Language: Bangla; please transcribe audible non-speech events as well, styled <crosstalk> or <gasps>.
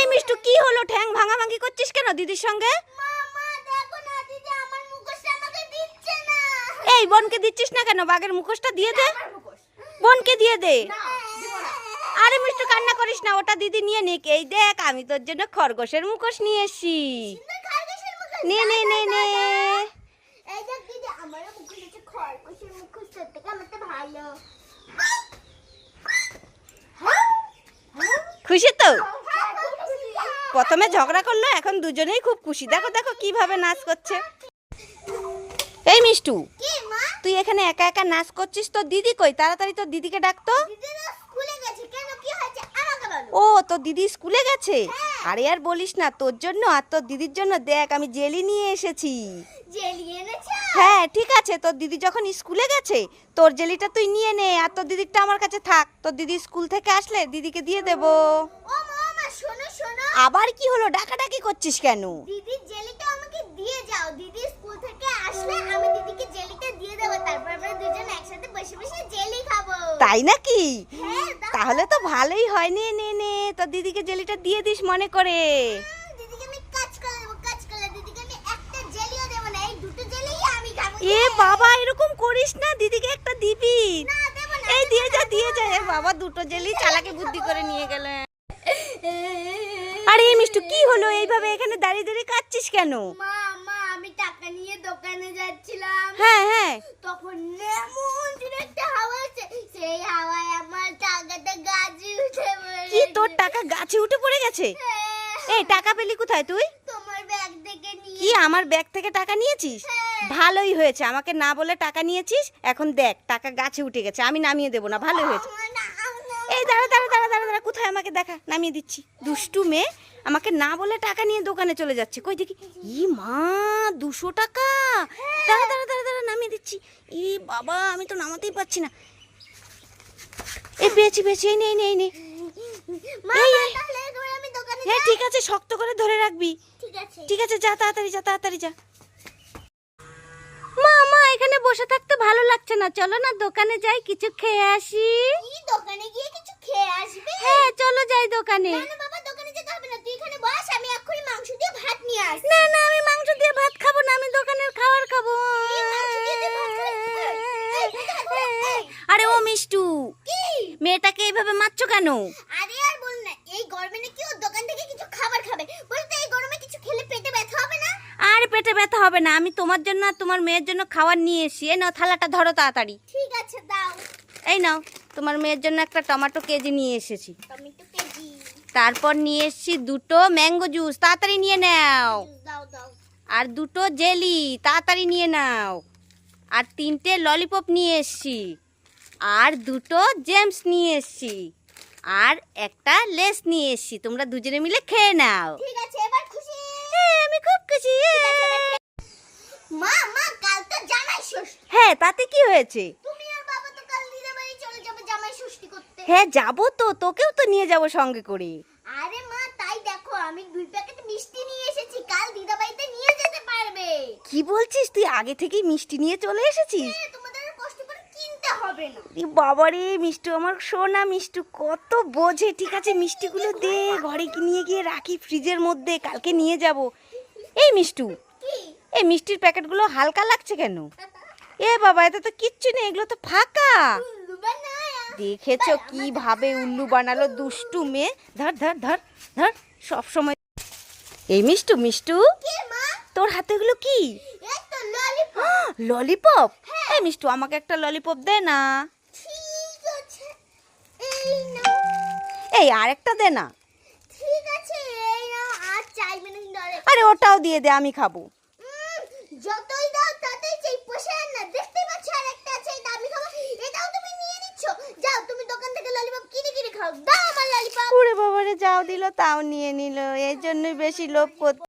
কি হলো? ঠ্যাং ভাঙাভাঙি করছিস কেন দিদির সঙ্গে? না না। এই বোনকে দিচ্ছিস না কেন? বাঘের মুখোশটা দিয়ে দে। বোনকে দিয়ে দে। না না। আরে মিষ্টি কান্না করিস না ওটা দিদি নিয়ে নিক এই দেখ আমি তোর জন্য খরগোশের মুখোশ নিয়ে এসছি। নে নে নে নে। এই খুশি তো? হ্যাঁ। প্রথমে ঝগড়া করল এখন দুজনেই খুব খুশি। দেখো দেখো কীভাবে নাচ করছে। এই মিষ্টু তুই এখানে একা একা নাচ করছিস? তোর দিদি কই? তাড়াতাড়ি তোর দিদিকে ডাকতো ও তোর দিদি স্কুলে গেছে? আরে আর বলিস না তোর জন্য আর তোর দিদির জন্য দেখ আমি জেলি নিয়ে এসেছি। হ্যাঁ ঠিক আছে। তোর দিদি যখন স্কুলে গেছে তোর জেলিটা তুই নিয়ে নে আর তোর দিদিরটা আমার কাছে থাক। তোর দিদি স্কুল থেকে আসলে দিদিকে দিয়ে দেব। শোনো শোনো। আবার কি হলো? ডাকাডাকি করছিস কেন? দিদির জেলিটা আমাকে দিয়ে যাও। দিদি স্কুল থেকে আসলে আমি দিদিকে জেলিটা দিয়ে দেবো। তারপর আমরা দুজন একসাথে বসে বসে জেলি খাব। তাই নাকি? হ্যাঁ তাহলে তো ভালোই হয়। নে নে নে। তোর দিদিকে জেলিটা দিয়ে দিস মনে করে। খাব। এ বাবা এরকম করিস না। দিদিকে একটা দিবি। এই দিয়ে যা দিয়ে যা। বাবা দুটো জেলি চালাকে বুদ্ধি করে নিয়ে গেলে। মিষ্টু কি হলো? এইভাবে এখানে দাঁড়িয়ে দাঁড়িয়ে কাচ্ছিস কেন? মা মা আমি টাকা নিয়ে দোকানে যাচ্ছিলাম। হ্যাঁ হ্যাঁ। তখন এমন একটা হাওয়া আছে সেই হাওয়ায় আমার টাকাটা গাছে উঠে কি তোর টাকা গাছে উঠে পড়ে গেছে? এই টাকা পেলি কোথায় তুই? তোমার ব্যাগ থেকে নিয়ে কি আমার ব্যাগ থেকে টাকা নিয়েছিস? হ্যাঁ। ভালোই হয়েছে। আমাকে না বলে টাকা নিয়েছিস? এখন দেখ টাকা গাছে উঠে গেছে। আমি নামিয়ে দেবো না। ভালোই হয়েছে। এই দাঁড়া দাঁড়া দাঁড়া দাঁড়া দাঁড়া। কোথায় আমাকে দেখা? নামিয়ে দিচ্ছি। দুষ্টু মেয়ে। আমাকে না বলে টাকা নিয়ে দোকানে চলে যাচ্ছে। কই দেখি? ই মা দুশো টাকা। দাঁড়া দাঁড়া দাঁড়া দাঁড়া নামিয়ে দিচ্ছি। ই বাবা আমি তো নামাতেই পারছি না। এই পেয়েছি পেয়েছি এই নেই এই নে এই নে। মা এই, মা, এই। তাহলে এবার আমি দোকানে হ্যাঁ ঠিক আছে শক্ত করে ধরে রাখবি। ঠিক আছে। যা তাড়াতাড়ি যা তাড়াতাড়ি যা। মা মা এখানে বসে থাকতে ভালো লাগছে না। চলো না দোকানে যাই কিছু খেয়ে আসি। দোকানে গিয়ে কিছু খেয়ে আসবে? হ্যাঁ চলো যাই দোকানে না না বাবা দোকানে যেতে হবে না তুই এখানে বস আমি এক্ষুনি মাংস দিয়ে ভাত নিয়ে আসি না না আমি মাংস দিয়ে ভাত খাব না আমি দোকানের খাবার খাব। আরে ও মিষ্টু মেয়েটাকে এইভাবে মারছো কেন? আরে আর বল না এই গরমে নাকি ও দোকান থেকে কিছু খাবার খাবে। বলতে এই গরমে কিছু খেলে পেটে ব্যথা হবে না? আর পেটে ব্যথা হবে না আমি তোমার জন্য আর তোমার মেয়ের জন্য খাবার নিয়ে এসি এই নাও থালাটা ধরো তাড়াতাড়ি। ঠিক আছে দাও। এই নাও তোমার মেয়ের জন্য একটা টমেটো কেজি নিয়ে এসেছি। টমেটো তারপর নিয়ে এসছি দুটো ম্যাঙ্গো জুস। তাড়াতাড়ি নিয়ে নাও। আর দুটো জেলি তাড়াতাড়ি নিয়ে নাও। আর তিনটে ললিপপ নিয়ে এসছি। আর দুটো জেমস নিয়ে এসছি। আর একটা লেস নিয়ে এসছি। তোমরা দুজনে মিলে খেয়ে নাও। ঠিক আছে এবার খুশি। হ্যাঁ আমি খুব খুশি। মা মা কাল তো হ্যাঁ তাতে কি হয়েছে তুমি আর বাবা তো কাল দিদা বাড়ি চলে যাবে জামাই ষষ্ঠী করতে হ্যাঁ যাব তো তোকেও তো নিয়ে যাব সঙ্গে করে। আরে মা তাই দেখো আমি দুই প্যাকেট মিষ্টি নিয়ে এসেছি কাল দিদা বাড়িতে নিয়ে যেতে পারবে। কি বলছিস তুই আগে থেকেই মিষ্টি নিয়ে চলে এসেছিস? হ্যাঁ, তোমাদের কষ্ট করে কিনতে হবে না। এ বাবারে মিষ্টু আমার সোনা মিষ্টু কত বোঝে। ঠিক আছে মিষ্টিগুলো দে ঘরে নিয়ে গিয়ে রাখি ফ্রিজের মধ্যে কালকে নিয়ে যাব। এই মিষ্টু এই মিষ্টির প্যাকেটগুলো হালকা লাগছে কেন? এ বাবা এতে তো কিচ্ছু নেই এগুলো তো ফাঁকা। দেখেছ? কীভাবে উল্লু বানালো দুষ্টু মেয়ে? ধর ধর ধর ধর সব সময়। এই মিষ্টু মিষ্টু। তোর হাতে এগুলো কি? ললিপপ ললিপপ <gasps> এই মিষ্টু আমাকে একটা ললিপপ দে না। এই এই আরেকটা দে না। আর আরে ওটাও দিয়ে দে আমি খাব। যতই দাও ততই চাই পোষায় না দেখতে পাচ্ছ আর একটা আছে এটা আমি খাব এটাও তুমি নিয়ে নিচ্ছ যাও তুমি দোকান থেকে ললিপপ কিনে কিনে খাও দাও আমার ললিপপ ওরে বাবারে যাও দিল তাও নিয়ে নিল। এই জন্যই বেশি লোভ করতে